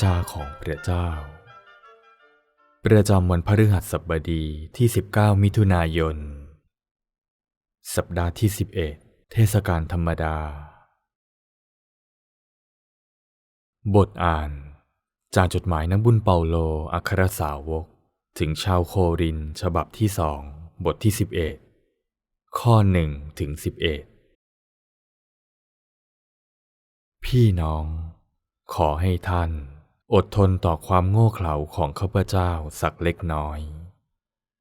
พระวาจาของพระเจ้า ประจำวันพฤหัสบดีที่ 19 มิถุนายน สัปดาห์ที่ 11 เทศกาลธรรมดา บทอ่าน จากจดหมายนักบุญเปาโลอัครสาวก ถึงชาวโครินฉบับที่สองบทที่ 11 ข้อหนึ่งถึง11 พี่น้องขอให้ท่าน อดทนต่อความโง่เขลาของข้าพเจ้าสักเล็กน้อย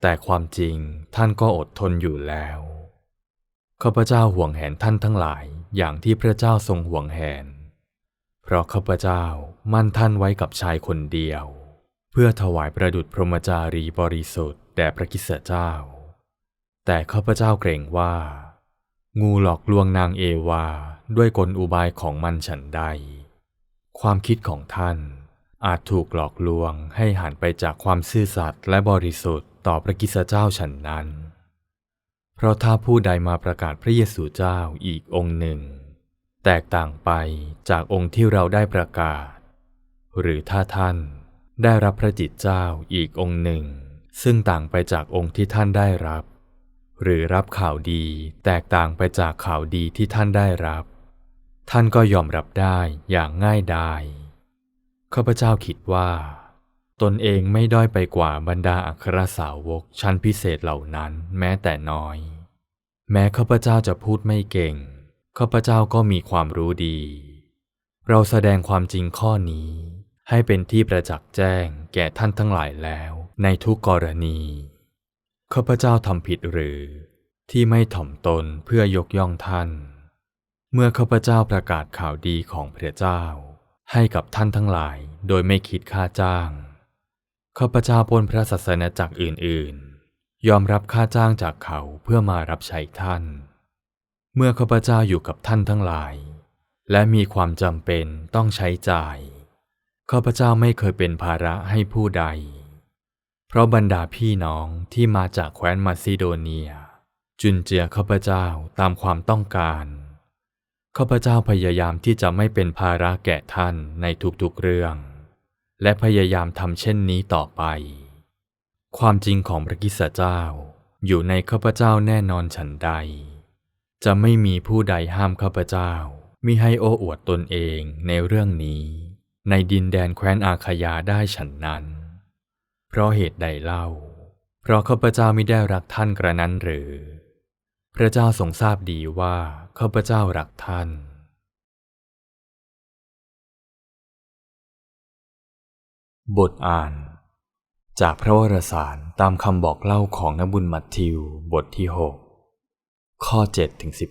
แต่ความจริงท่านก็อดทนอยู่แล้วข้าพเจ้าห่วงแหนท่านทั้งหลายอย่างที่พระเจ้าทรงห่วงแหน เพราะข้าพเจ้ามั่นท่านไว้กับชายคนเดียว เพื่อถวายประดุจพรหมจารีบริสุทธิ์แด่พระกิสเจ้า แต่ข้าพเจ้าเกรงว่า งูหลอกลวงนางเอวาด้วยกลอุบายของมันฉันใด ความคิดของท่าน อาจถูกหลอกลวงให้หันไปจากความซื่อสัตย์และบริสุทธิ์ต่อพระกิสเจ้าฉันนั้น เพราะถ้าผู้ใดมาประกาศพระเยซูเจ้าอีกองค์หนึ่ง แตกต่างไปจากองค์ที่เราได้ประกาศ หรือถ้าท่านได้รับพระจิตเจ้าอีกองค์หนึ่ง ซึ่งต่างไปจากองค์ที่ท่านได้รับ หรือรับข่าวดีแตกต่างไปจากข่าวดีที่ท่านได้รับ ท่านก็ยอมรับได้อย่างง่ายดาย ข้าพเจ้าคิดว่า ตนเองไม่ด้อยไปกว่าบรรดาอัครสาวกชั้นพิเศษเหล่านั้นแม้แต่น้อย แม้ข้าพเจ้าจะพูดไม่เก่ง ข้าพเจ้าก็มีความรู้ดี เราแสดงความจริงข้อนี้ ให้เป็นที่ประจักษ์แจ้งแก่ท่านทั้งหลายแล้วในทุกกรณี ข้าพเจ้าทำผิดหรือ ที่ไม่ถ่อมตนเพื่อยกย่องท่าน เมื่อข้าพเจ้าประกาศข่าวดีของพระเจ้า ให้กับท่านทั้งหลายโดยไม่คิดค่าจ้าง ข้าพเจ้าปนพระศาสนาจักรอื่น ๆ ยอมรับค่าจ้างจากเขาเพื่อมารับใช้ท่าน เมื่อข้าพเจ้าอยู่กับท่านทั้งหลาย และมีความจำเป็นต้องใช้จ่าย ข้าพเจ้าไม่เคยเป็นภาระให้ผู้ใด เพราะบรรดาพี่น้องที่มาจากแคว้นมาซิโดเนีย จุนเจือข้าพเจ้าตามความต้องการ ข้าพเจ้าพยายามที่จะไม่เป็นภาระแก่ท่านในทุกๆเรื่อง และพยายามทำเช่นนี้ต่อไป ความจริงของพระกิสเจ้า อยู่ในข้าพเจ้าแน่นอนฉันใด จะไม่มีผู้ใดห้ามข้าพเจ้ามิให้โอ้อวดตนเองในเรื่องนี้ ในดินแดนแคว้นอาคยาได้ฉันนั้น เพราะเหตุใดเล่า เพราะข้าพเจ้าไม่ได้รักท่านกระนั้นหรือ พระเจ้าทรงทราบดีว่าข้าพเจ้ารักท่าน บทอ่าน จากพระวรสารตามคำบอกเล่าของนบุญมัทธิวบทที่ 6 ข้อ7ถึง15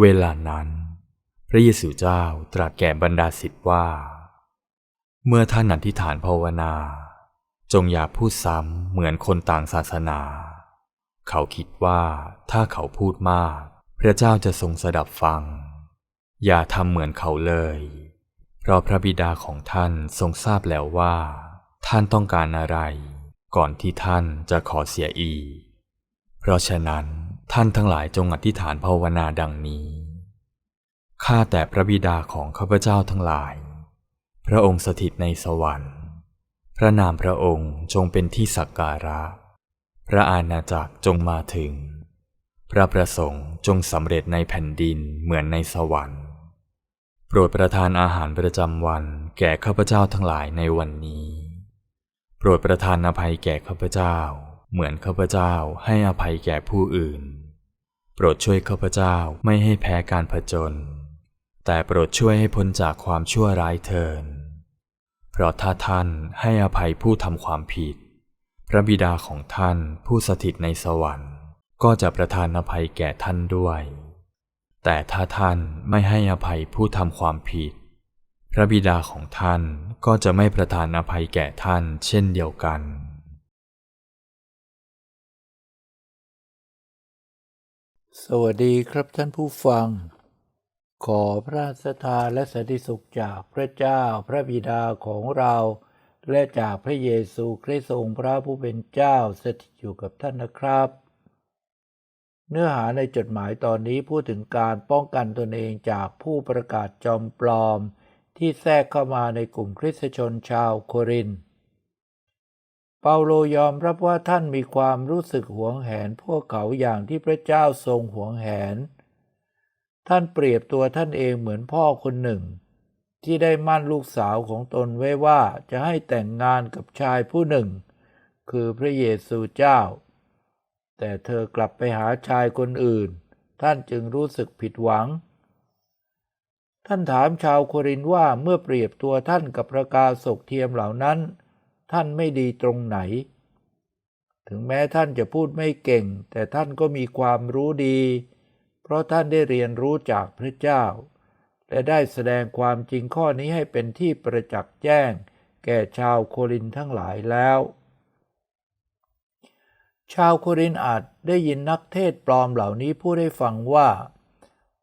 เวลานั้น พระเยซูเจ้าตรัสแก่บรรดาศิษย์ว่า เมื่อท่านอธิษฐานภาวนา จงอย่าพูดซ้ำเหมือนคนต่างศาสนา เขาคิดว่าถ้าเขาพูดมาก พระเจ้าจะทรงสดับฟัง อย่าทำเหมือนเขาเลย เพราะพระบิดาของท่านทรงทราบแล้วว่า ท่านต้องการอะไร ก่อนที่ท่านจะขอเสียอีก เพราะฉะนั้นท่านทั้งหลายจงอธิษฐานภาวนาดังนี้ข้าแต่พระบิดาของข้าพเจ้าทั้งหลาย พระองค์สถิตในสวรรค์ พระนามพระองค์จงเป็นที่สักการะ พระอาณาจักรจงมาถึง พระประสงค์จงสำเร็จในแผ่นดินเหมือนในสวรรค์ โปรดประทานอาหารประจำวันแก่ข้าพเจ้าทั้งหลายในวันนี้ โปรดประทานอภัยแก่ข้าพเจ้า เหมือนข้าพเจ้าให้อภัยแก่ผู้อื่น โปรดช่วยข้าพเจ้าไม่ให้แพ้การผจญแต่โปรดช่วยให้พ้นจากความชั่วร้ายเถิด เพราะถ้าท่านให้อภัยผู้ทำความผิด พระบิดาของท่านผู้สถิตในสวรรค์ ก็จะประทานอภัยแก่ท่านด้วย แต่ถ้าท่านไม่ให้อภัยผู้ทำความผิด พระบิดาของท่านก็จะไม่ประทานอภัยแก่ท่านเช่นเดียวกันสวัสดีครับท่านผู้ฟัง ขอพระสถานและสันติสุขจากพระเจ้าพระบิดาของเรา และจากพระเยซูคริสต์องค์พระผู้เป็นเจ้าสถิตอยู่กับท่านนะครับ เนื้อหาในจดหมายตอนนี้พูดถึงการป้องกันตนเองจากผู้ประกาศจอมปลอม ที่แทรกเข้ามาในกลุ่มคริสตชนชาวโคริน เปาโลยอมรับว่าท่านมีความรู้สึกหวงแหนพวกเขาอย่างที่พระเจ้าทรงหวงแหน ท่านเปรียบตัวท่านเองเหมือนพ่อคนหนึ่ง ที่ได้มั่นลูกสาวของตนไว้ว่าจะให้แต่งงานกับชายผู้หนึ่ง คือพระเยซูเจ้า แต่เธอกลับไปหาชายคนอื่น ท่านจึงรู้สึกผิดหวัง ท่านถามชาวโครินธ์ว่าเมื่อเปรียบตัวท่านกับประกาศกเทียมเหล่านั้น ท่านไม่ดีตรงไหน ถึงแม้ท่านจะพูดไม่เก่ง แต่ท่านก็มีความรู้ดี เพราะท่านได้เรียนรู้จากพระเจ้า และได้แสดงความจริงข้อนี้ให้เป็นที่ประจักษ์แจ้ง แก่ชาวโครินทั้งหลายแล้ว ชาวโครินอาจได้ยินนักเทศปลอมเหล่านี้พูดให้ฟังว่า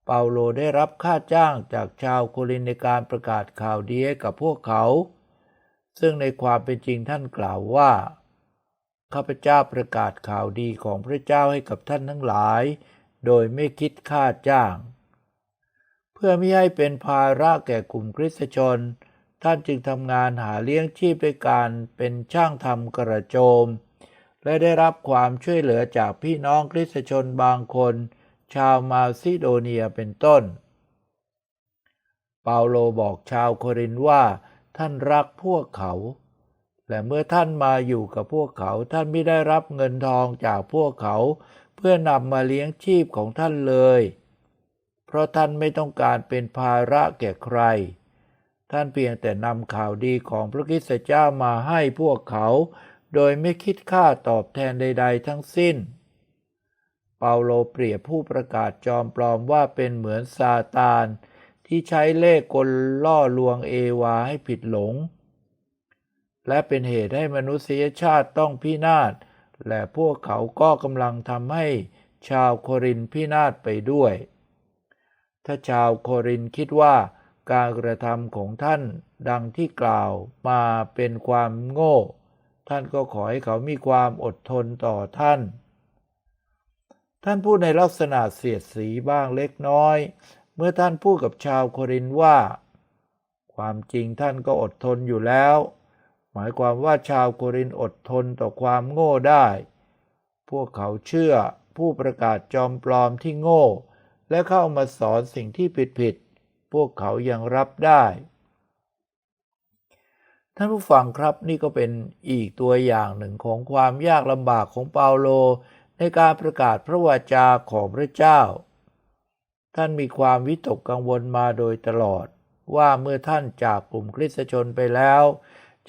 เปาโลได้รับค่าจ้างจากชาวโครินในการประกาศข่าวดีให้กับพวกเขา ซึ่งในความเป็นจริงท่านกล่าวว่าข้าพเจ้าประกาศข่าวดีของพระเจ้าให้กับท่านทั้งหลาย โดยไม่คิดค่าจ้าง เพื่อไม่ให้เป็นภาระแก่กลุ่มคริสตชน ท่านจึงทำงานหาเลี้ยงชีพด้วยการเป็นช่างทำกระโจม และได้รับความช่วยเหลือจากพี่น้องคริสตชนบางคน ชาวมาซิโดเนียเป็นต้น เปาโลบอกชาวโครินธ์ว่า ท่านรักพวกเขาและเมื่อท่านมาอยู่กับพวกเขาท่านไม่ได้รับเงินทองจากพวกเขา พื่อนำมาเลี้ยงชีพของท่านเลย เพราะท่านไม่ต้องการเป็นภาระแก่ใคร ท่านเพียงแต่นำข่าวดีของพระคิสตเจ้ามาให้พวกเขา โดยไม่คิดค่าตอบแทนใด ๆ ทั้งสิ้น เปาโลเปรียบผู้ประกาศจอมปลอมว่าเป็นเหมือนซาตานที่ใช้เล่กลล่อลวงเอวาให้ผิดหลง และเป็นเหตุให้มนุษยชาติต้องพินาศ และพวกเขาก็กำลังทำให้ชาวโครินพินาศไปด้วย ถ้าชาวโครินคิดว่าการกระทำของท่านดังที่กล่าวมาเป็นความโง่ ท่านก็ขอให้เขามีความอดทนต่อท่าน ท่านพูดในลักษณะเสียดสีบ้างเล็กน้อย เมื่อท่านพูดกับชาวโครินว่า ความจริงท่านก็อดทนอยู่แล้ว หมายความว่าชาวโครินอดทนต่อความโง่ได้ พวกเขาเชื่อผู้ประกาศจอมปลอมที่โง่ และเข้ามาสอนสิ่งที่ผิดๆ พวกเขายังรับได้ ท่านผู้ฟังครับนี่ก็เป็นอีกตัวอย่างหนึ่งของความยากลำบากของเปาโล ในการประกาศพระวาจาของพระเจ้า ท่านมีความวิตกกังวลมาโดยตลอด ว่าเมื่อท่านจากกลุ่มคริสตชนไปแล้ว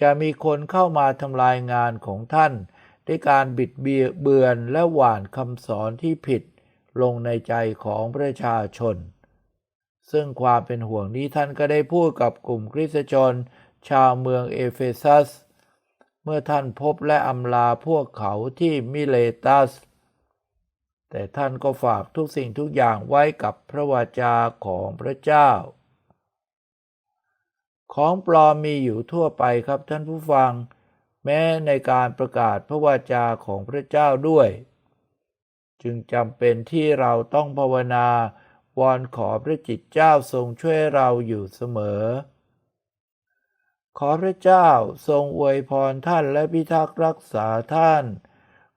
จะมีคนเข้ามาทำลายงานของท่าน ด้วยการบิดเบือนและหว่านคำสอนที่ผิดลงในใจของประชาชน ซึ่งความเป็นห่วงนี้ท่านก็ได้พูดกับกลุ่มคริสตชน ชาวเมืองเอเฟซัส เมื่อท่านพบและอำลาพวกเขาที่มิเลตัส แต่ท่านก็ฝากทุกสิ่งทุกอย่างไว้กับพระวาจาของพระเจ้า ของปลอมมีอยู่ทั่วไปครับท่านผู้ฟัง แม้ในการประกาศพระวาจาของพระเจ้าด้วย จึงจำเป็นที่เราต้องภาวนา วอนขอพระจิตเจ้าทรงช่วยเราอยู่เสมอ ขอพระเจ้าทรงอวยพรท่านและพิทักษ์รักษาท่าน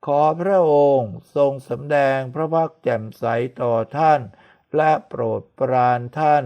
ขอพระองค์ทรงสำแดงพระพักตร์แจ่มใสต่อท่าน และโปรดปรานท่าน